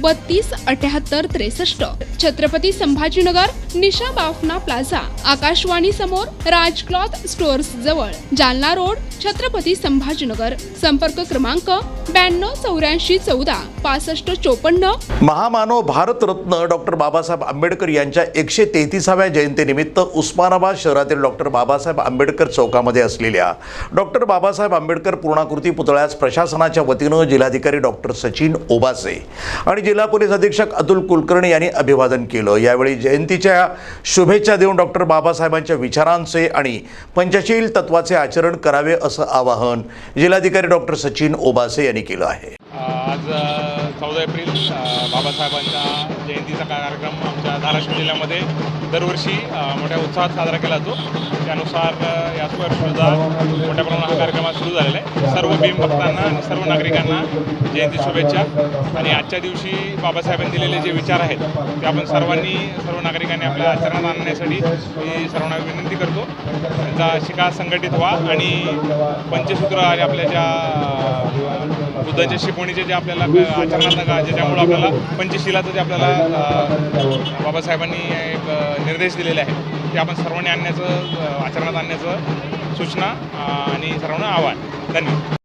बत्तीस अठ्याहत्तर त्रेसष्ट. छत्रपती संभाजीनगर निशा बाफना प्लाझा. आकाशवाणी समोर राज क्लॉथ स्टोअर्स जवळ. जालना रोड छत्रपती संभाजीनगर. संपर्क क्रमांक ब्याण्णव चौऱ्याऐंशी चौदा पासष्ट चोपन्न. महामानव भारतरत्न डॉक्टर बाबासाहेब आंबेडकर यांच्या एकशे तेहतीसाव्या जयंतीनिमित्त उस्मानाबाद शहरातील डॉक्टर बाबासाहेब आंबेडकर चौकामध्ये असलेल्या डॉक्टर बाबासाहेब आंबेडकर पूर्णाकृती पुतळ्यास प्रशासनाच्या वतीनं जिल्हाधिकारी डॉक्टर सचिन ओबासे आणि जिल्हा पोलीस अधीक्षक अतुल कुलकर्णी यांनी अभिवादन केलं. यावेळी जयंतीच्या शुभेच्छा देऊन डॉक्टर बाबासाहेबांच्या विचारांचे आणि पंचशील तत्वाचे आचरण करावे असं आवाहन जिल्हाधिकारी डॉक्टर सचिन ओबासे यांनी केलं आहे. आज चौदा एप्रिल बाबासाहेबांच्या जयंतीचा कार्यक्रम आमच्या धाराशिव जिल्ह्यामध्ये दरवर्षी मोठ्या उत्साहात साजरा केला जातो. त्यानुसार या सुद्धा मोठ्या प्रमाणात हा कार्यक्रम सुरू झालेला आहे. सर्व भीम भक्तांना आणि सर्व नागरिकांना जयंती शुभेच्छा. आणि आजच्या दिवशी बाबासाहेबांनी दिलेले जे विचार आहेत ते आपण सर्वांनी सर्व नागरिकांनी आपल्या आचरणात आणण्यासाठी मी सर्वांना विनंती करतो. त्यांचा शिका संघटित व्हा आणि पंचसूत्र आणि आपल्या ज्या बुद्धाच्या शिकवणीचे जे आपल्याला आचरणात का ज्याच्यामुळं आपल्याला पंचशिलाचं जे आपल्याला बाबासाहेबांनी एक निर्देश दिलेले आहेत ते आपण सर्वांनी आणण्याचं आचरणात आणण्याचं सूचना आणि सर्वांना आव्हान. धन्यवाद.